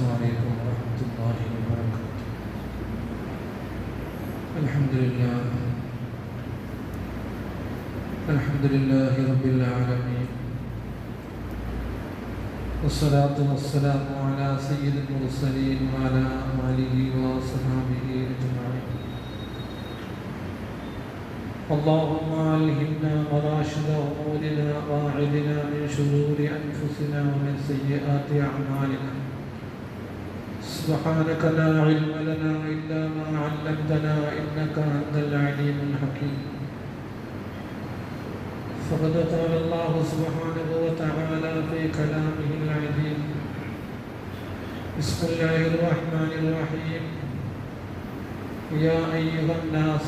عليكم ورحمة الله وبركاته. الحمد لله. الحمد لله رب العالمين. والصلاة والسلام على سيد المرسلين وعلى آله وصحبه أجمعين. اللهم علمنا مراشد أمورنا وأعذنا من شرور أنفسنا ومن سيئات أعمالنا. سبحانك لا علم لنا إلا ما علمتنا إنك أنت العليم الحكيم. فقد قال الله سبحانه وتعالى في كلامه العظيم. بسم الله الرحمن الرحيم. يا أيها الناس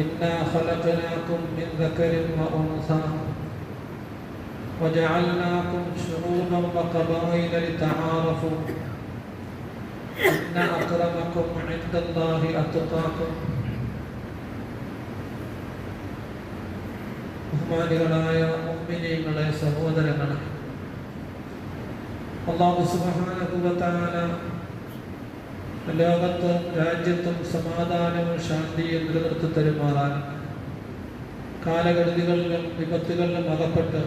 إنا خلقناكم من ذكر وأنثى وجعلناكم شعوبا وقبائل لتعارفوا إن أكرمكم عند الله أتقاكم ബഹുമാനികളായ മുമ്പിനീങ്ങളെ സഹോദരങ്ങളെ അള്ളാഹു സുബഹാനുഭവത്താല ലോകത്തും രാജ്യത്തും സമാധാനവും ശാന്തിയും നിലനിർത്തി തരുമാറാൻ കാലഗതികളിലും വിപത്തുകളിലും അകപ്പെട്ട്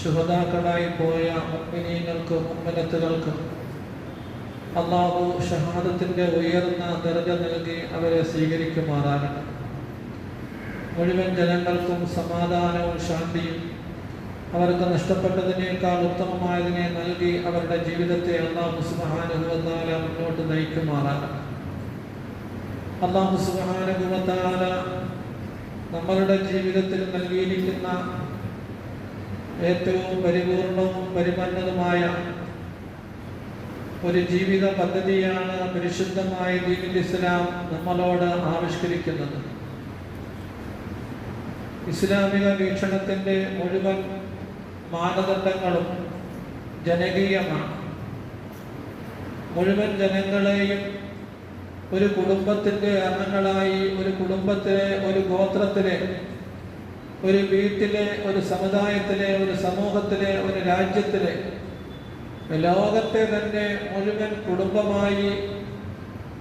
ശുഹതാക്കളായി പോയ മുമ്പിനീങ്ങൾക്കും മുമ്മനത്തുകൾക്കും അള്ളാഹു ഷഹാദത്തിന്റെ ഉയർന്ന ദർജ നൽകി അവരെ സ്വീകരിക്കുമാറാകട്ടെ. മുഴുവൻ ജനങ്ങൾക്കും സമാധാനവും ശാന്തിയും അവർക്ക് നഷ്ടപ്പെട്ടതിനേക്കാൾ ഉത്തമമായതിനെ നൽകി അവരുടെ ജീവിതത്തെ അള്ളാഹു സുബഹാനുഭവത്താല മുന്നോട്ട് നയിക്കുമാറാകട്ടെ. അള്ളാഹു സുബഹാനുഭവത്താല നമ്മളുടെ ജീവിതത്തിൽ നൽകിയിരിക്കുന്ന ഏറ്റവും പരിപൂർണവും പരിപന്നതുമായ ഒരു ജീവിത പദ്ധതിയാണ് പരിശുദ്ധമായ ദീനുൽ ഇസ്ലാം നമ്മളോട് ആവിഷ്കരിക്കുന്നത്. ഇസ്ലാമിക വീക്ഷണത്തിന്റെ മുഴുവൻ മാനദണ്ഡങ്ങളും ജനകീയമാണ്. മുഴുവൻ ജനങ്ങളെയും ഒരു കുടുംബത്തിന്റെ അംഗങ്ങളായി ഒരു കുടുംബത്തിലെ ഒരു ഗോത്രത്തിലെ ഒരു വീട്ടിലെ ഒരു സമുദായത്തിലെ ഒരു സമൂഹത്തിലെ ഒരു രാജ്യത്തിലെ ലോകത്തെ തന്നെ മുഴുവൻ കുടുംബമായി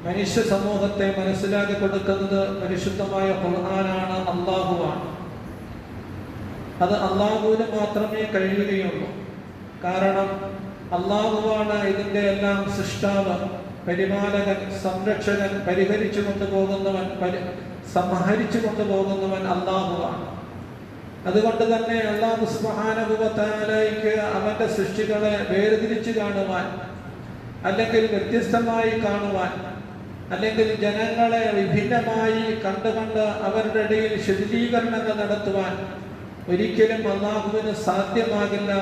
മനുഷ്യ സമൂഹത്തെ മനസ്സിലാക്കി കൊടുക്കുന്നത് പരിശുദ്ധമായ ഖുർആനാണ് അള്ളാഹുവാണ് അത് അള്ളാഹുവിന് മാത്രമേ കഴിയുകയുള്ളൂ. കാരണം അള്ളാഹുവാണ് ഇതിന്റെ എല്ലാം സൃഷ്ടാവ് പരിപാലകൻ സംരക്ഷകൻ പരിഹരിച്ചു കൊണ്ടുപോകുന്നവൻ സംഹരിച്ചു കൊണ്ടുപോകുന്നവൻ അള്ളാഹുവാണ് അതുകൊണ്ട് തന്നെ അള്ളാഹു സുബാനുഭവത്താലേക്ക് അവന്റെ സൃഷ്ടികളെ വേർതിരിച്ചു കാണുവാൻ അല്ലെങ്കിൽ വ്യത്യസ്തമായി കാണുവാൻ അല്ലെങ്കിൽ ജനങ്ങളെ വിഭിന്നമായി കണ്ടുകൊണ്ട് അവരുടെ ഇടയിൽ ശിഥിലീകരണങ്ങൾ നടത്തുവാൻ ഒരിക്കലും അള്ളാഹുവിന് സാധ്യമാകില്ല.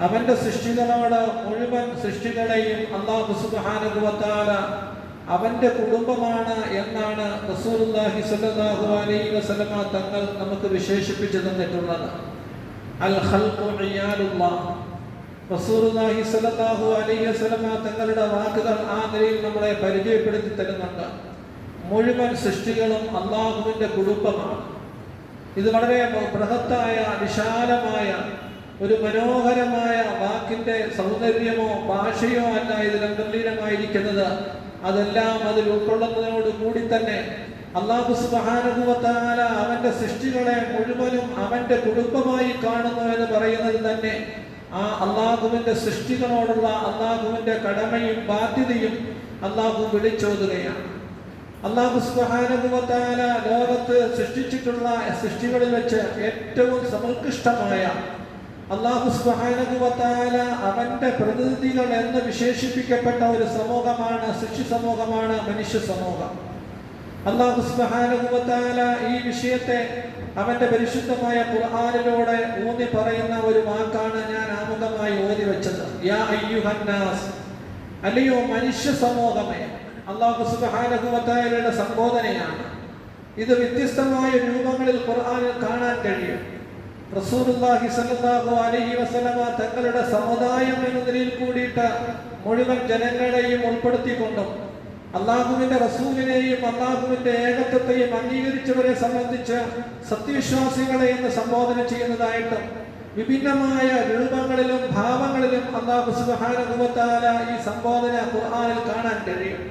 അവന്റെ സൃഷ്ടികളോട് മുഴുവൻ സൃഷ്ടികളെയും അള്ളാഹു സുബാനുഭവത്താല അവന്റെ കുടുംബമാണ് എന്നാണ് അലൈഹി തങ്ങൾ നമുക്ക് വിശേഷിപ്പിച്ചു തന്നിട്ടുള്ളത്. അൽ ഖൽഖു അലൈഹി തങ്ങളുടെ വാക്കുകൾ ആ നിലയിൽ നമ്മളെ പരിചയപ്പെടുത്തി തരുന്നുണ്ട്. മുഴുവൻ സൃഷ്ടികളും അള്ളാഹുവിന്റെ കുടുംബമാണ്. ഇത് വളരെ ബൃഹത്തായ വിശാലമായ ഒരു മനോഹരമായ വാക്കിന്റെ സൗന്ദര്യമോ ഭാഷയോ അല്ല ഇത് അന്തർലീനമായിരിക്കുന്നത് അതെല്ലാം അതിൽ ഉൾക്കൊള്ളുന്നതിനോട് കൂടി തന്നെ അള്ളാഹു സുബാനുഭവത്താല അവന്റെ സൃഷ്ടികളെ മുഴുവനും അവന്റെ കുടുംബമായി കാണുന്നു എന്ന് പറയുന്നത് തന്നെ ആ അള്ളാഹുവിന്റെ സൃഷ്ടികളോടുള്ള അള്ളാഹുവിന്റെ കടമയും ബാധ്യതയും അള്ളാഹു വിളിച്ചോതുകയാണ്. അള്ളാഹു സുബാനുഭവത്താല ലോകത്ത് സൃഷ്ടിച്ചിട്ടുള്ള സൃഷ്ടികളിൽ വെച്ച് ഏറ്റവും സമുത്കൃഷ്ടമായ അള്ളാഹു സുബാനുഭവത്താല അവന്റെ പ്രതിനിധികൾ എന്ന് വിശേഷിപ്പിക്കപ്പെട്ട ഒരു സമൂഹമാണ് സൃഷ്ടി സമൂഹമാണ് മനുഷ്യ സമൂഹം. അള്ളാഹു സുബാനുഭവത്താല ഈ വിഷയത്തെ അവന്റെ പരിശുദ്ധമായ ഖുർആാനിലൂടെ ഊന്നി പറയുന്ന ഒരു വാക്കാണ് ഞാൻ ആമുഖമായി ഓതി വെച്ചത്. യാ അല്ലയോ മനുഷ്യ സമൂഹമേ അള്ളാഹു സുബാനുഭവത്താലയുടെ സംബോധനയാണ്. ഇത് വ്യത്യസ്തമായ രൂപങ്ങളിൽ ഖുർആാനിൽ കാണാൻ കഴിയും. റസൂലുള്ളാഹി സ്വല്ലല്ലാഹു അലൈഹി വസല്ലമ തങ്ങളുടെ സമുദായം എന്ന നിലയിൽ കൂടിയിട്ട് മുഴുവൻ ജനങ്ങളെയും ഉൾപ്പെടുത്തിക്കൊണ്ടും അള്ളാഹുവിന്റെ റസൂലിനെയും അള്ളാഹുവിന്റെ ഏകത്വത്തെയും അംഗീകരിച്ചവരെ സംബന്ധിച്ച് സത്യവിശ്വാസികളെ എന്ന് സംബോധന ചെയ്യുന്നതായിട്ടും വിഭിന്നമായ രൂപങ്ങളിലും ഭാവങ്ങളിലും അള്ളാഹു സുബാനുഭവത്താല ഈ സംബോധന ഖുർആനിൽ കാണാൻ കഴിയും.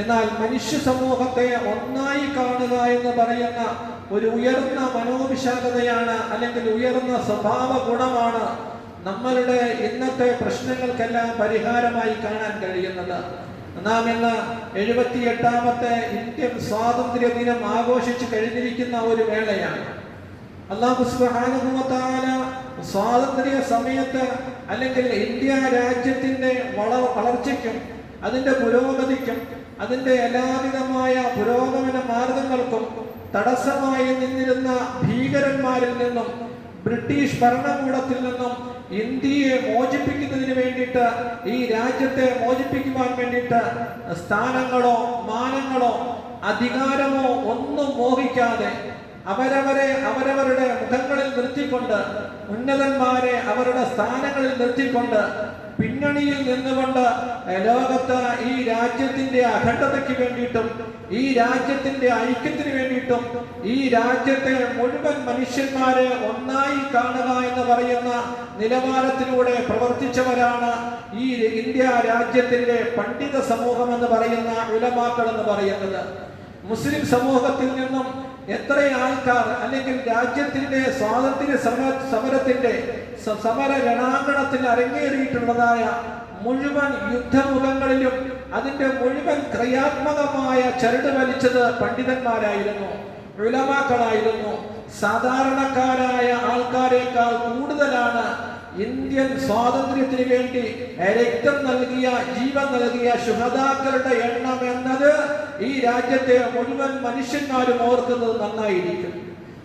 എന്നാൽ മനുഷ്യ സമൂഹത്തെ ഒന്നായി കാണുക എന്ന് പറയുന്ന ഒരു ഉയർന്ന മനോവിശാലതയാണ് അല്ലെങ്കിൽ ഉയർന്ന സ്വഭാവ ഗുണമാണ് നമ്മളുടെ ഇന്നത്തെ പ്രശ്നങ്ങൾക്കെല്ലാം പരിഹാരമായി കാണാൻ കഴിയുന്നത്. നാം ഇന്ന് എഴുപത്തി എട്ടാമത്തെ ഇന്ത്യൻ സ്വാതന്ത്ര്യ ദിനം ആഘോഷിച്ചു കഴിഞ്ഞിരിക്കുന്ന ഒരു വേളയാണ്. അള്ളാഹു സുബ്ഹാനഹുവതആല സ്വാതന്ത്ര്യ സമയത്ത് അല്ലെങ്കിൽ ഇന്ത്യ രാജ്യത്തിന്റെ വള വളർച്ചയ്ക്കും അതിന്റെ പുരോഗതിക്കും അതിന്റെ എല്ലാവിധമായ പുരോഗമന മാർഗങ്ങൾക്കും തടസ്സമായി നിന്നിരുന്ന ഭീകരന്മാരിൽ നിന്നും ബ്രിട്ടീഷ് ഭരണകൂടത്തിൽ നിന്നും ഇന്ത്യയെ മോചിപ്പിക്കുന്നതിന് വേണ്ടിയിട്ട് ഈ രാജ്യത്തെ മോചിപ്പിക്കുവാൻ വേണ്ടിയിട്ട് സ്ഥാനങ്ങളോ മാനങ്ങളോ അധികാരമോ ഒന്നും മോഹിക്കാതെ അവരവരെ അവരവരുടെ മുഖങ്ങളിൽ നിർത്തിക്കൊണ്ട് ഉന്നതന്മാരെ അവരുടെ സ്ഥാനങ്ങളിൽ നിർത്തിക്കൊണ്ട് പിന്നണിയിൽ നിന്നുകൊണ്ട് ലോകത്ത് ഈ രാജ്യത്തിന്റെ അഖണ്ഡതയ്ക്ക് വേണ്ടിയിട്ടും ഈ രാജ്യത്തിന്റെ ഐക്യത്തിന് വേണ്ടിയിട്ടും ഈ രാജ്യത്തെ മുഴുവൻ മനുഷ്യന്മാരെ ഒന്നായി കാണുക എന്ന് പറയുന്ന നിലവാരത്തിലൂടെ പ്രവർത്തിച്ചവരാണ് ഈ ഇന്ത്യ രാജ്യത്തിന്റെ പണ്ഡിത സമൂഹം എന്ന് പറയുന്ന ഉലമാക്കൾ എന്ന് പറയുന്നത്. മുസ്ലിം സമൂഹത്തിൽ നിന്നും എത്ര ആൾക്കാർ അല്ലെങ്കിൽ രാജ്യത്തിന്റെ സ്വാതന്ത്ര്യ സമ സമരത്തിന്റെ സമര രണാങ്കണത്തിൽ അരങ്ങേറിയിട്ടുള്ളതായ മുഴുവൻ യുദ്ധമുഖങ്ങളിലും അതിന്റെ മുഴുവൻ ക്രിയാത്മകമായ ചരട് വലിച്ചത് പണ്ഡിതന്മാരായിരുന്നു. ഉലമാക്കളായിരുന്നു. സാധാരണക്കാരായ ആൾക്കാരെക്കാൾ കൂടുതലാണ് ഇന്ത്യൻ സ്വാതന്ത്ര്യത്തിന് വേണ്ടി രക്തം നൽകിയ ജീവൻ നൽകിയ ശുഹതാക്കളുടെ എണ്ണം എന്നത് ഈ രാജ്യത്തെ മുഴുവൻ മനുഷ്യന്മാരും ഓർക്കുന്നത് നന്നായിരിക്കും.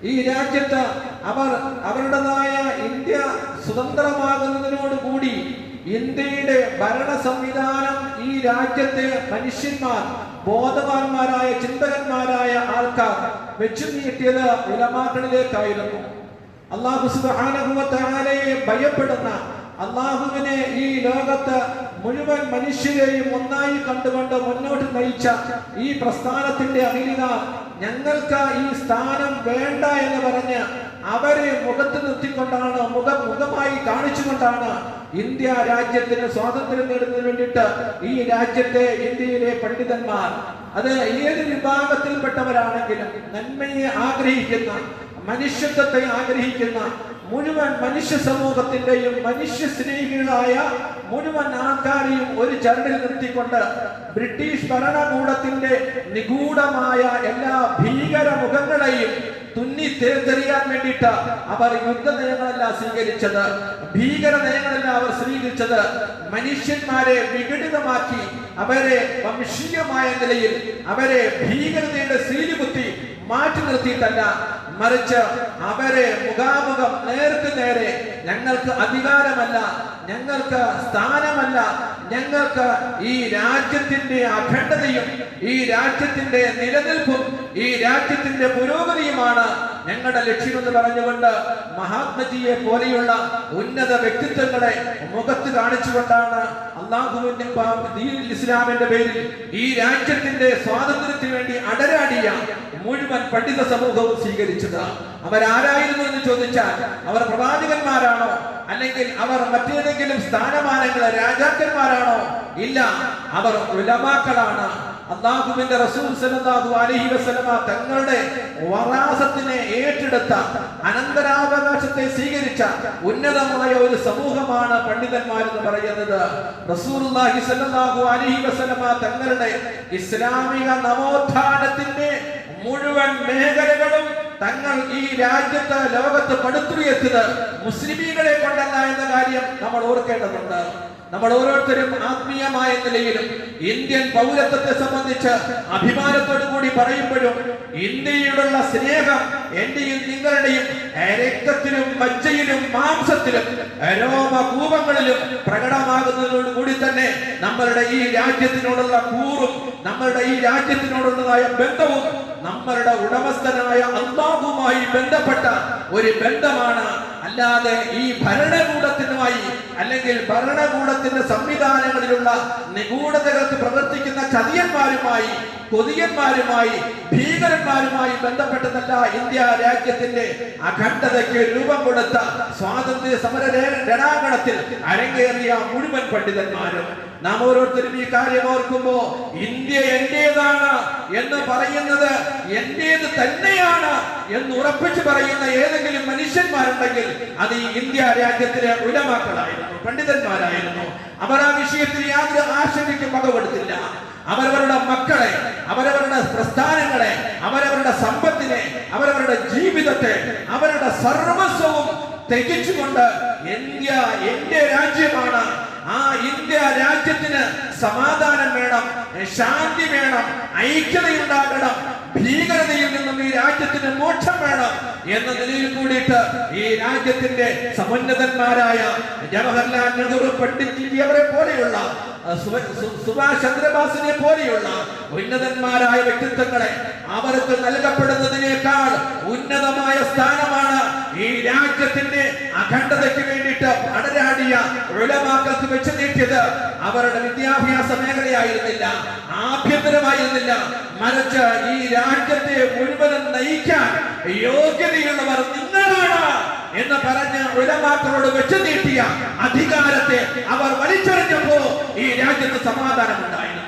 ഈ രാജ്യത്ത് അവർ അവരുടേതായ ഇന്ത്യ സ്വതന്ത്രമാകുന്നതിനോട് കൂടി ഇന്ത്യയുടെ ഭരണ സംവിധാനം ഈ രാജ്യത്തെ മനുഷ്യന്മാർ ബോധവാന്മാരായ ചിന്തകന്മാരായ ആൾക്കാർ വെച്ചു നീട്ടിയത് ഉലമാക്കളിലേക്കായിരുന്നു അള്ളാഹു സുബ്ഹാനഹുവതആലയെ ഭയപ്പെടുന്ന അള്ളാഹുവിനെ ഈ ലോകത്ത് മുഴുവൻ മനുഷ്യരെയും ഒന്നായി കണ്ടുകൊണ്ട് മുന്നോട്ട് നയിച്ച ഈ പ്രസ്ഥാനത്തിന്റെ അഖിലിക ഞങ്ങൾക്ക് ഈ സ്ഥാനം വേണ്ട എന്ന് പറഞ്ഞ് അവരെ മുഖത്ത് നിർത്തിക്കൊണ്ടാണ് മുഖം മുഖമായി കാണിച്ചുകൊണ്ടാണ് ഇന്ത്യ രാജ്യത്തിന് സ്വാതന്ത്ര്യം നേടുന്നതിന് വേണ്ടിയിട്ട് ഈ രാജ്യത്തെ ഇന്ത്യയിലെ പണ്ഡിതന്മാർ അത് ഏത് വിഭാഗത്തിൽപ്പെട്ടവരാണെങ്കിലും നന്മയെ ആഗ്രഹിക്കുന്ന മനുഷ്യത്വത്തെ ആഗ്രഹിക്കുന്ന മുഴുവൻ മനുഷ്യ സമൂഹത്തിന്റെയും മനുഷ്യ സ്നേഹികളായ മുഴുവൻ ആൾക്കാരെയും ഒരു ചരടിൽ നിർത്തിക്കൊണ്ട് ബ്രിട്ടീഷ് ഭരണകൂടത്തിന്റെ നിഗൂഢമായ എല്ലാ ഭീകര മുഖങ്ങളെയും തുന്നി തേർത്തെറിയാൻ വേണ്ടിയിട്ട് അവർ യുദ്ധ നയങ്ങളല്ല സ്വീകരിച്ചത് ഭീകര നയങ്ങളല്ല അവർ സ്വീകരിച്ചത് മനുഷ്യന്മാരെ വിഘടിതമാക്കി അവരെ വംശീയമായ നിലയിൽ അവരെ ഭീകരതയുടെ സീലുകുത്തി മാറ്റി നിർത്തിയിട്ടല്ല മറിച്ച് അവരെ മുഖാമുഖം നേർക്ക് നേരെ ഞങ്ങൾക്ക് അധികാരമല്ല ഞങ്ങൾക്ക് സ്ഥാനമല്ല ഞങ്ങൾക്ക് ഈ രാജ്യത്തിന്റെ അഖണ്ഡതയും ഈ രാജ്യത്തിന്റെ നിലനിൽപ്പും ഈ രാജ്യത്തിന്റെ പുരോഗതിയുമാണ് ഞങ്ങളുടെ ലക്ഷ്യമെന്ന് പറഞ്ഞുകൊണ്ട് മഹാത്മജിയെ പോലെയുള്ള ഉന്നത വ്യക്തിത്വങ്ങളെ മുഖത്ത് കാണിച്ചുകൊണ്ടാണ് അള്ളാഹുവിന്റെ ഇസ്ലാമിന്റെ പേരിൽ ഈ രാജ്യത്തിന്റെ സ്വാതന്ത്ര്യത്തിന് വേണ്ടി അടരാടിയ മുഴുവൻ പണ്ഡിത സമൂഹവും സ്വീകരിച്ചത്. അവരാരായിരുന്നു എന്ന് ചോദിച്ചാൽ അവർ പ്രവാചകന്മാരാണോ? അല്ലെങ്കിൽ അവർ മറ്റേതെങ്കിലും സ്ഥാനമാനങ്ങൾ രാജാക്കന്മാരാണോ? ഇല്ല അവർ ഉലമാക്കളാണ്. അള്ളാഹുവിന്റെ റസൂൽ സല്ലല്ലാഹു അലൈഹി വസല്ലമ തങ്ങളുടെ വറാസത്തിനെ ഏറ്റെടുത്ത അനന്തരാവകാശത്തെ സ്വീകരിച്ച ഉന്നതമായ ഒരു സമൂഹമാണ് പണ്ഡിതന്മാരെന്ന് പറയുന്നത്. റസൂലുള്ളാഹി സല്ലല്ലാഹു അലൈഹി വസല്ലമ തങ്ങളുടെ ഇസ്ലാമിക നവോത്ഥാനത്തിന്റെ മുഴുവൻ മേഖലകളും തങ്ങൾ ഈ രാജ്യത്ത് ലോകത്ത് പടുത്തുയർത്തിയത് മുസ്ലിമീങ്ങളെ കൊണ്ടല്ല എന്ന കാര്യം നമ്മൾ ഓർക്കേണ്ടതുണ്ട്. നമ്മൾ ഓരോരുത്തരും ആത്മീയമായ നിലയിലും ഇന്ത്യൻ പൗരത്വത്തെ സംബന്ധിച്ച് അഭിമാനത്തോടു കൂടി പറയുമ്പോഴും ഇന്ത്യയോടുള്ള സ്നേഹം എന്റെയും നിങ്ങളുടെയും രക്തത്തിലും മജ്ജയിലും മാംസത്തിലും രോമകൂപങ്ങളിലും പ്രകടമാകുന്നതോടുകൂടി തന്നെ നമ്മളുടെ ഈ രാജ്യത്തിനോടുള്ള കൂറും നമ്മളുടെ ഈ രാജ്യത്തിനോടുള്ളതായ ബന്ധവും നമ്മളുടെ ഉടമസ്ഥനായ അള്ളാഹുമായി ബന്ധപ്പെട്ട ഒരു ബന്ധമാണ് അല്ലാതെ ഈ ഭരണകൂടത്തിനുമായി അല്ലെങ്കിൽ ഭരണകൂടത്തിന്റെ സംവിധാനങ്ങളിലുള്ള നിഗൂഢതകൾക്ക് പ്രവർത്തിക്കുന്ന ചതിയന്മാരുമായി കൊതിയന്മാരുമായി ഭീകരന്മാരുമായി ബന്ധപ്പെട്ടതല്ല ഇന്ത്യ രാജ്യത്തിന്റെ അഖണ്ഡതയ്ക്ക് രൂപം കൊടുത്ത സ്വാതന്ത്ര്യ സമര രണാങ്കണത്തിൽ അരങ്ങേറിയ മുഴുവൻ പണ്ഡിതന്മാരും. നാം ഓരോരുത്തരും ഈ കാര്യം ഓർക്കുമ്പോ ഇന്ത്യ എന്റേതാണ് എന്ന് പറയുന്നത് എന്റേത് തന്നെയാണ് എന്ന് ഉറപ്പിച്ചു പറയുന്ന ഏതെങ്കിലും മനുഷ്യന്മാരുണ്ടെങ്കിൽ അത് ഈ ഇന്ത്യ രാജ്യത്തിലെ ഉലമാക്കളായിരുന്നു പണ്ഡിതന്മാരായിരുന്നു. അവർ ആ വിഷയത്തിൽ യാതൊരു ആശങ്കയ്ക്കും പകവെടുത്തില്ല അവരവരുടെ മക്കളെ അവരവരുടെ പ്രസ്ഥാനങ്ങളെ അവരവരുടെ സമ്പത്തിനെ അവരവരുടെ ജീവിതത്തെ അവരുടെ സർവസ്വവും തികച്ചുകൊണ്ട് ഇന്ത്യ എന്റെ രാജ്യമാണ് ആ ഇന്ത്യ രാജ്യത്തിന് സമാധാനം വേണം ശാന്തി വേണം ഐക്യതയുണ്ടാകണം ഭീകരതയിൽ നിന്നും ഈ രാജ്യത്തിന് മോക്ഷം വേണം എന്ന നിലയിൽ കൂടിയിട്ട് ഈ രാജ്യത്തിന്റെ സമുന്നതന്മാരായ ജവഹർലാൽ നെഹ്റു പണ്ഡിറ്റ് ജി അവരെ പോലെയുള്ള സുഭാഷ് ചന്ദ്രബോസിനെ പോലെയുള്ള ഉന്നതന്മാരായ വ്യക്തിത്വങ്ങളെ അവർക്ക് നൽകപ്പെടുന്നതിനേക്കാൾ ഉന്നതമായ സ്ഥാനമാണ് ഈ രാജ്യത്തിന്റെ അഖണ്ഡതയ്ക്ക് വേണ്ടിയിട്ട് അടരാടിയ ഉലമാക്കൾക്ക് വെച്ച് നീട്ടിയത് അവരുടെ വിദ്യാഭ്യാസ മേഖലയായിരുന്നില്ല ആഭ്യന്തരമായിരുന്നില്ല. മറിച്ച് ഈ രാജ്യത്തെ മുഴുവനും നയിക്കാൻ യോഗ്യതയുള്ളവർ നിങ്ങളാണ് എന്ന് പറഞ്ഞ ഉലമാക്കളോട് വെച്ച് നീട്ടിയ അധികാരത്തെ അവർ വലിച്ചെറിഞ്ഞപ്പോ ഈ രാജ്യത്ത് സമാധാനം ഉണ്ടായിരുന്നു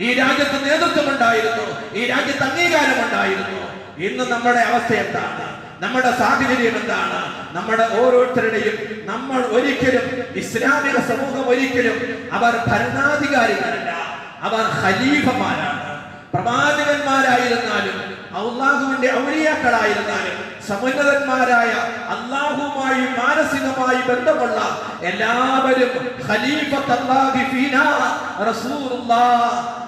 ഈ രാജ്യത്ത് നേതൃത്വം ഉണ്ടായിരുന്നു ഈ രാജ്യത്ത് അംഗീകാരം ഉണ്ടായിരുന്നു ഇന്ന് നമ്മുടെ അവസ്ഥ എന്താണ്? നമ്മുടെ സാഹചര്യം എന്താണ്? നമ്മുടെ ഓരോരുത്തരുടെയും നമ്മൾ ഒരിക്കലും ഇസ്ലാമിക സമൂഹം ഒരിക്കലും അവർ ഭരണാധികാരികളല്ല. അവർ ഖലീഫമാരാണ്. പ്രവാചകന്മാരായിരുന്നാലും അള്ളാഹുവിന്റെ ഔലിയാക്കളായിരുന്നാലും സമുന്നതന്മാരായ അള്ളാഹുമായി മാനസികമായി ബന്ധമുള്ള എല്ലാവരും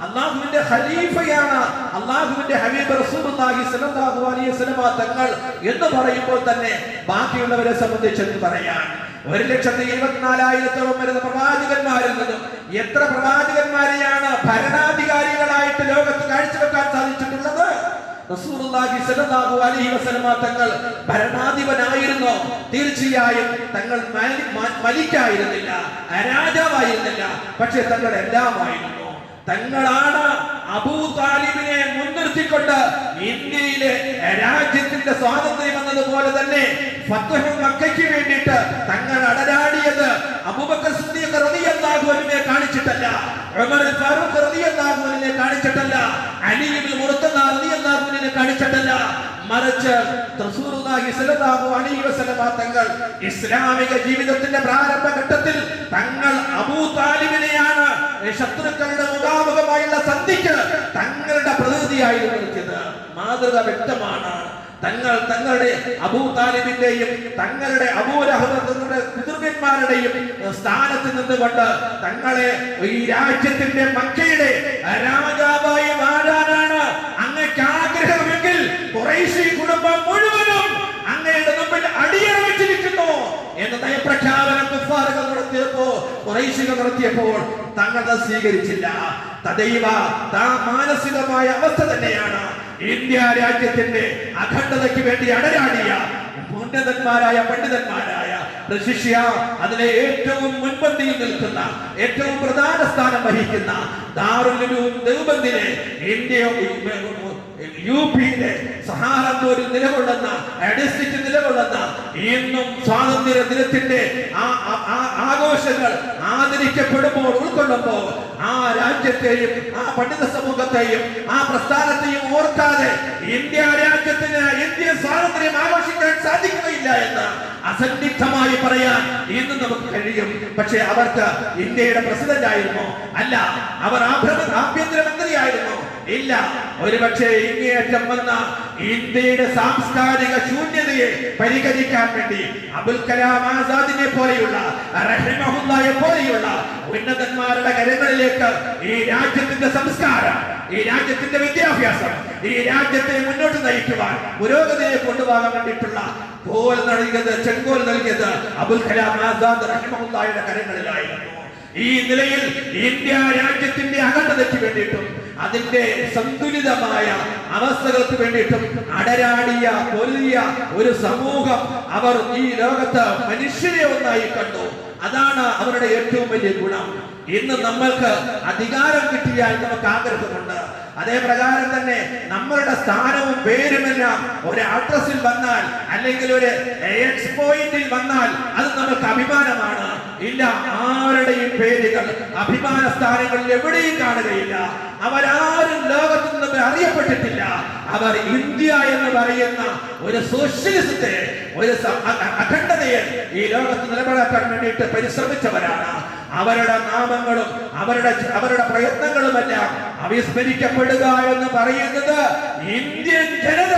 അള്ളാഹുവിന്റെ ഖലീഫയാണ് അള്ളാഹുവിന്റെ ഹബീബ് റസൂലുള്ളാഹി സ്വല്ലല്ലാഹു അലൈഹി വസല്ലമ തങ്ങൾ എന്ന് പറയുമ്പോൾ തന്നെ ബാക്കിയുള്ളവരെ സംബന്ധിച്ച് എന്ത് പറയാൻ ഒരു ലക്ഷത്തി ഇരുപത്തിനാലായിരത്തോളം വരുന്ന പ്രവാചകന്മാരിൽ നിന്നും എത്ര പ്രവാചകന്മാരെയാണ് ഭരണാധികാരികളായിട്ട് ലോകത്ത് കാഴ്ചവെക്കാൻ സാധിച്ചിട്ടുള്ളത് റസൂലുള്ളാഹി സ്വല്ലല്ലാഹു അലൈഹി വസല്ലമ തങ്ങൾ ഭരണാധിപനായിരുന്നോ? തീർച്ചയായും തങ്ങൾ മലിക്കായിരുന്നില്ല അരാജാവായിരുന്നില്ല. പക്ഷെ തങ്ങൾ എല്ലാമായിരുന്നു. തങ്ങളാണ് അബൂ താലിബിനെ മുൻനിർത്തിക്കൊണ്ട് ഇന്ത്യയിലെ രാജ്യത്തിന്റെ സ്വാതന്ത്ര്യം എന്നതുപോലെ തന്നെ ഫത്തഹ് മക്കയ്ക്ക് വേണ്ടിയിട്ട് തങ്ങൾ അടരാടിയത് അബൂബക്കർ സിദ്ദീഖ് റളിയല്ലാഹു അൻഹുവിനെ കാണിച്ചിട്ടല്ല. ഫാറൂഖ് റളിയല്ലാഹു അൻഹുവിനെ കാണിച്ചിട്ടല്ല. അലി ഇബ്നു മുർത്തദ റളിയല്ലാഹു അൻഹുവിനെ കാണിച്ചിട്ടല്ല. മറിച്ച് തങ്ങൾ ഇസ്ലാമിക ജീവിതത്തിന്റെ പ്രാരംഭ ഘട്ടത്തിൽ തങ്ങൾ അബൂ താലിബിനെയാണ് ശത്രുക്കളുടെ മുഖാമുഖമായുള്ള സന്ധിക്ക് തങ്ങളുടെ പ്രതിനിധിയായി നിർത്തിയത് മാതൃക വ്യക്തമാണ്. തങ്ങൾ തങ്ങളുടെ അബൂ താലിബിന്റെയും തങ്ങളുടെ അബൂലഹബങ്ങളുടെ പിതൃവന്മാരുടെയും സ്ഥാനത്ത് നിന്നുകൊണ്ട് തങ്ങളെ ഈ രാജ്യത്തിന്റെ മക്കയുടെ രാജാവായി മാറാനാണ് അങ്ങക്ക് ആഗ്രഹമെങ്കിൽ കുറേശ്ശി കുടുംബം മുഴുവനും അങ്ങയുടെ മുമ്പിൽ അടിയറ വെച്ചിരിക്കുന്നു എന്ന് നയപ്രഖ്യാപനം കുഫാറുകൾ നടത്തിയപ്പോ കുറേശ്ശികൾ നടത്തിയപ്പോൾ തങ്ങൾ സ്വീകരിച്ചില്ല. തദൈവ താ മാനസികമായ അവസ്ഥ തന്നെയാണ്. ഇന്ത്യ രാജ്യത്തിന്റെ അഖണ്ഡതയ്ക്ക് വേണ്ടി അടരാടിയ ഉന്നതന്മാരായ പണ്ഡിതന്മാരായ പ്രശിഷ്യ അതിലെ ഏറ്റവും മുൻപന്തിയിൽ നിൽക്കുന്ന ഏറ്റവും പ്രധാന സ്ഥാനം വഹിക്കുന്ന ദാറുലും ദേവബന്ദിനെ ഇന്ത്യ യു പിയിലെ സഹാറന്തൂരിൽ നിലകൊള്ളുന്ന ഡിസ്ട്രിക്റ്റ് നിലകൊള്ളുന്ന ഇന്നും സ്വാതന്ത്ര്യ ദിനത്തിന്റെ ആഘോഷങ്ങൾ ആദരിക്കപ്പെടുമ്പോൾ ഉൾക്കൊള്ളുമ്പോൾ ആ രാജ്യത്തെയും ആ പണ്ഡിത സമൂഹത്തെയും ആ പ്രസ്ഥാനത്തെയും ഓർക്കാതെ ഇന്ത്യ രാജ്യത്തിന് ഇന്ത്യ സ്വാതന്ത്ര്യം ആഘോഷിക്കാൻ സാധിക്കുകയില്ല എന്ന് അസന്നിഗ്ധമായി പറയാൻ ഇന്ന് നമുക്ക് കഴിയും. പക്ഷെ അവർക്ക് ഇന്ത്യയുടെ പ്രസിഡന്റ് ആയിരുന്നോ അല്ല അവർ ആഭ്യന്തര ആഭ്യന്തരമന്ത്രിയായിരുന്നോ? ഇല്ല. ഒരുപക്ഷെ ഇങ്ങേയറ്റം വന്ന ഇന്ത്യയുടെ സാംസ്കാരിക ശൂന്യതയെ പരിഹരിക്കാൻ വേണ്ടി അബുൽ കലാം ആസാദിനെ പോലെയുള്ള റഹിമഹുല്ലായെ പോലെയുള്ള ഉന്നതന്മാരുടെ കരങ്ങളിലേക്ക് ഈ രാജ്യത്തിന്റെ സംസ്കാരം ഈ രാജ്യത്തിന്റെ വിദ്യാഭ്യാസം ഈ രാജ്യത്തെ മുന്നോട്ട് നയിക്കുവാൻ പുരോഗതിയെ കൊണ്ടുപോകാൻ വേണ്ടിയിട്ടുള്ള കോൽ നൽകിയത് ചെങ്കോൽ നൽകിയത് അബുൽ കലാം ആസാദ് റഹിമഹുല്ലായുടെ കരങ്ങളിലായിരുന്നു. ഈ നിലയിൽ ഇന്ത്യ രാജ്യത്തിന്റെ അഖണ്ഡതയ്ക്ക് വേണ്ടിയിട്ടും അതിന്റെ സന്തുലിതമായ അവസ്ഥകൾക്ക് വേണ്ടിയിട്ടും അടരാടിയ കൊല്ലിയ ഒരു സമൂഹം അവർ ഈ ലോകത്ത് മനുഷ്യരെ ഒന്നായി കണ്ടു. അതാണ് അവരുടെ ഏറ്റവും വലിയ ഗുണം. ഇന്ന് നമ്മൾക്ക് അധികാരം കിട്ടിയാൽ നമുക്ക് ആഗ്രഹമുണ്ട്. അതേ പ്രകാരം തന്നെ നമ്മളുടെ സ്ഥാനവും പേരുമെല്ലാം ഒരു അഡ്രസ്സിൽ വന്നാൽ അല്ലെങ്കിൽ ഒരു എക്സ് പോയിന്റിൽ വന്നാൽ അത് നമുക്ക് അഭിമാനമാണ്. ഇല്ല ആരുടെയും പേരുകൾ അഭിമാന സ്ഥാനങ്ങളിൽ എവിടെയും കാണുകയില്ല. അവരാരും ലോകത്ത് നിന്ന് അറിയപ്പെട്ടിട്ടില്ല. അവർ ഇന്ത്യ എന്ന് പറയുന്ന ഒരു സോഷ്യലിസത്തെ ഒരു അഖണ്ഡതയെ ഈ ലോകത്ത് നിലനിർത്താൻ വേണ്ടിയിട്ട് പരിശ്രമിച്ചവരാണ്. അവരുടെ നാമങ്ങളും അവരുടെ അവരുടെ പ്രയത്നങ്ങളുമെല്ലാം അവിസ്മരിക്കപ്പെടുക എന്ന് പറയുന്നത് ഇന്ത്യൻ ജനത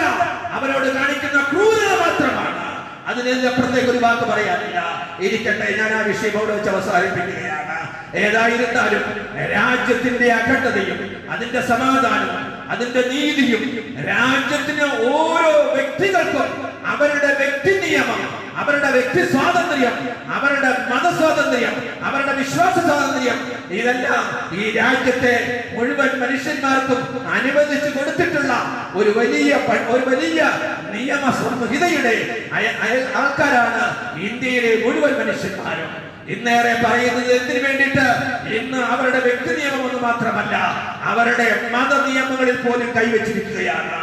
അവരോട് കാണിക്കുന്ന ക്രൂരത മാത്രമാണ്. അതിനപ്പുറത്തേക്ക് ഒരു വാക്ക് പറയാനില്ല. ഇരിക്കട്ടെ ഞാൻ ആ വിഷയം അവിടെ വെച്ച് അവസാനിപ്പിക്കുകയാണ്. ഏതായിരുന്നാലും രാജ്യത്തിന്റെ അഖണ്ഡതയും അതിന്റെ സമാധാനവും അതിന്റെ നീതിയും രാജ്യത്തിന് ഓരോ വ്യക്തികൾക്കും അവരുടെ വ്യക്തി നിയമം അവരുടെ വ്യക്തി സ്വാതന്ത്ര്യം അവരുടെ മതസ്വാതന്ത്ര്യം അവരുടെ വിശ്വാസ സ്വാതന്ത്ര്യം ഇതെല്ലാം ഈ രാജ്യത്തെ മുഴുവൻ മനുഷ്യന്മാർക്കും അനുവദിച്ചു ഒരു വലിയ ഒരു വലിയ നിയമ സംഹിതയുടെ ആൾക്കാരാണ് ഇന്ത്യയിലെ മുഴുവൻ മനുഷ്യന്മാരും. ഇന്നേറെ പറയുന്നത് എന്തിനു വേണ്ടിയിട്ട്? ഇന്ന് അവരുടെ വ്യക്തി നിയമം ഒന്നും മാത്രമല്ല അവരുടെ മത നിയമങ്ങളിൽ പോലും കൈവച്ചിരിക്കുകയാണ്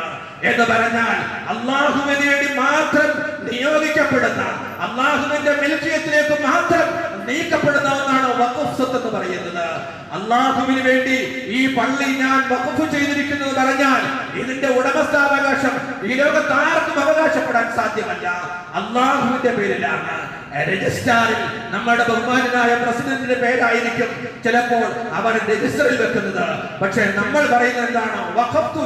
എന്ന് പറഞ്ഞാൽ അള്ളാഹുവിന് വേണ്ടി മാത്രം നിയോഗിക്കപ്പെടുന്ന അള്ളാഹുവിന്റെ മിൽക്കിയത്തിലേക്ക് മാത്രം നീക്കപ്പെടുന്ന വഖഫ് സ്വത്ത് എന്ന് പറയുന്നത്. അള്ളാഹുവിന് വേണ്ടി ഈ പള്ളി ഞാൻ വഖഫ് ചെയ്തിരിക്കുന്നത് പറഞ്ഞാൽ ഇതിന്റെ ഉടമസ്ഥാവകാശം ഈ ലോകത്ത് ആർക്കും അവകാശപ്പെടാൻ സാധ്യമല്ല. അള്ളാഹുവിന്റെ പേരിലാണ്. രജിസ്ട്രാറിൽ നമ്മുടെ ബഹുമാനായ പ്രസിഡന്റിന്റെ പേരായിരിക്കും ചിലപ്പോൾ അവർ രജിസ്റ്ററിൽ വെക്കുന്നത്. പക്ഷെ നമ്മൾ പറയുന്നത് എന്താണ്?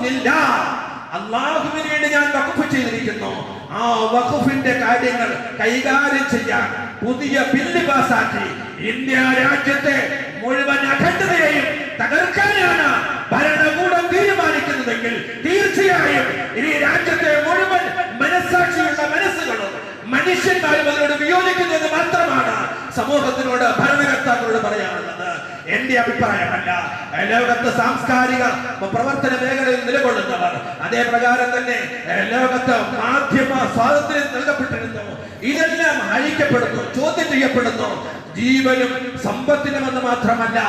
ലില്ലാഹ് അള്ളാഹുവിന് വേണ്ടി ഞാൻ വഖഫ് ചെയ്തിരിക്കുന്നു. ആ വഖഫിന്റെ കാര്യങ്ങൾ കൈകാര്യം ചെയ്യാൻ പുതിയ ബില്ല് പാസാക്കി. ഇന്ത്യ രാജ്യത്തെ മുഴുവൻ അഖണ്ഡതയെയും തകർക്കാനാണ് ഭരണകൂടം തീരുമാനിക്കുന്നതെങ്കിൽ തീർച്ചയായും ഈ രാജ്യത്തെ മുഴുവൻ മനസ്സാക്ഷിയുള്ള മനസ്സുകളും മനുഷ്യന്മാരും അതിനോട് വിയോജിക്കുന്നത് മാത്രമാണ് സമൂഹത്തിനോട് ഭരണകർത്താക്കളോട് പറയാനുള്ളത്. എന്റെ അഭിപ്രായമല്ല. ലോകത്ത് സാംസ്കാരിക പ്രവർത്തന മേഖലയിൽ നിലകൊള്ളുന്നവർ അതേ പ്രകാരം തന്നെ ലോകത്ത് മാധ്യമ സ്വാതന്ത്ര്യം നൽകപ്പെട്ടിരുന്നു. ഇതെല്ലാം അഴിക്കപ്പെടുന്നു ചോദ്യം ചെയ്യപ്പെടുന്നു. ജീവനും സമ്പത്തിനും എന്ന് മാത്രമല്ല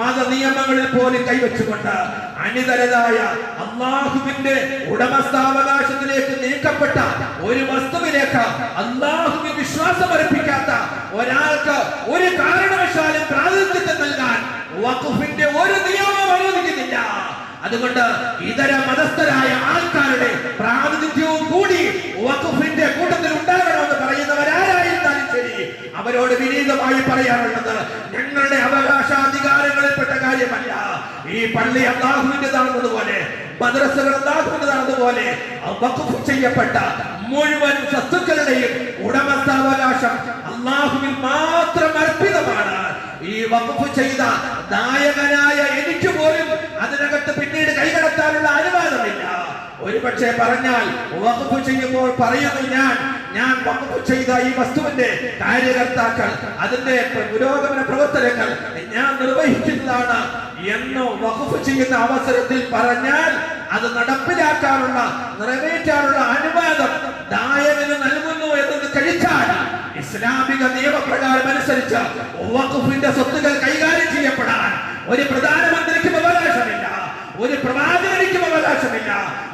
മത നിയമങ്ങളിൽ പോലും കൈവച്ചുകൊണ്ട് അനിതരതായ അള്ളാഹുവിന്റെ ഉടമസ്ഥാവകാശത്തിലേക്ക് നീക്കപ്പെട്ട ഒരു വസ്തുവിലേക്ക് അള്ളാഹുവിന് വിശ്വാസം അർപ്പിക്കാത്ത ഒരാൾക്ക് ഒരു കാരണവശാലും പ്രാതിനിധ്യത്തെ നൽകാൻ വഖഫിന്റെ ഒരു നിയമം അനുവദിക്കുന്നില്ല. അതുകൊണ്ട് ഇതര മതസ്ഥരായ ആൾക്കാരുടെ പ്രാതിനിധ്യവും കൂടി വഖഫിന്റെ ശരി അവരോട് വിനീതമായി പറയാനുള്ളത് ഞങ്ങളുടെ അവകാശാധികാരങ്ങളിൽപ്പെട്ട കാര്യമല്ല. ഈ പള്ളി അള്ളാഹുവിന്റെതാണെന്നതുപോലെ മദ്രസകൾ അള്ളാഹുവിന്റെതാണെന്നതുപോലെ വഖഫ് ചെയ്യപ്പെട്ട മുഴുവൻ സ്വത്തുക്കളുടെയും ഉടമസ്ഥാവകാശം അള്ളാഹുവിൽ മാത്രം അർപ്പിതമാണ്. ഈ വകുപ്പ് ചെയ്ത നായകനായ എനിക്ക് പോലും അതിനകത്ത് പിന്നീട് കൈകടത്താനുള്ള അനുവാദമില്ല. ഒരുപക്ഷെ പറഞ്ഞാൽ വകുപ്പ് ചെയ്യുമ്പോൾ പറയുന്നു ഞാൻ ഞാൻ വകുപ്പ് ചെയ്ത ഈ വസ്തുവിന്റെ കാര്യകർത്താക്കൾ അതിന്റെ പുരോഗമന പ്രവർത്തനങ്ങൾ ഞാൻ നിർവഹിക്കുന്നതാണ് എന്ന് വകുപ്പ് ചെയ്യുന്ന അവസരത്തിൽ പറഞ്ഞാൽ അത് നടപ്പിലാക്കാനുള്ള നിറവേറ്റാനുള്ള അനുവാദം ദായകന് നൽകുന്നു എന്നത് കഴിച്ചാൽ ഇസ്ലാമിക നിയമപ്രകാരം അനുസരിച്ച് വഖഫിന്റെ സ്വത്തുക്കൾ കൈകാര്യം ചെയ്യപ്പെടാൻ ഒരു പ്രധാനമന്ത്രിക്ക് ഒരു പ്രവാചകനിക്കും അവകാശമില്ല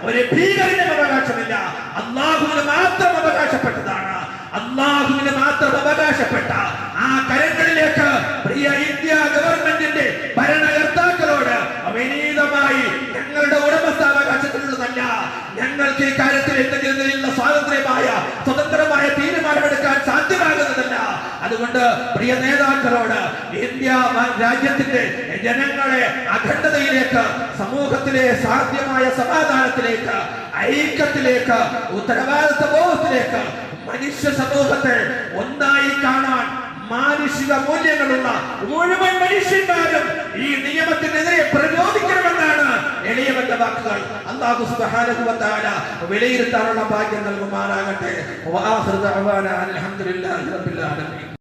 ഒരു ഭീകരനും അവകാശമില്ല. അള്ളാഹുവിന് മാത്രം അവകാശപ്പെട്ടതാണ്. അള്ളാഹുവിന് മാത്രം അവകാശപ്പെട്ട ആ കരങ്ങളിലേക്ക് പ്രിയ ഇന്ത്യ ഗവൺമെന്റിന്റെ ഭരണകർത്താക്കളോട് വിനീതമായി ഞങ്ങളുടെ ഉടമസ്ഥാവകാശത്തിലുള്ളതല്ല. ഞങ്ങൾക്ക് ഈ കാര്യത്തിൽ എന്തെങ്കിലും സ്വാതന്ത്ര്യമായ അതുകൊണ്ട് പ്രിയ നേതാക്കളോട് ഇന്ത്യ രാജ്യത്തിന്റെ ജനങ്ങളെ അഖണ്ഡതയിലേക്ക് സമൂഹത്തിലെ സാധ്യമായ സമാധാനത്തിലേക്ക് ഐക്യത്തിലേക്ക് ഉത്തരവാദിത്വ ബോധത്തിലേക്ക് മനുഷ്യ സമൂഹത്തെ ഒന്നായി കാണാൻ മാനുഷിക മൂല്യങ്ങളുള്ള മുഴുവൻ മനുഷ്യന്മാരും ഈ നിയമത്തിനെതിരെ പ്രചോദിക്കണമെന്നാണ് എളിയവന്റെ വാക്കുകൾ. അള്ളാഹു സുബ്ഹാനഹു വ വിലയിരുത്താനുള്ള ഭാഗ്യം നൽകുമാറാകട്ടെ. അൽഹംദുലില്ലാഹി റബ്ബിൽ ആലമീൻ.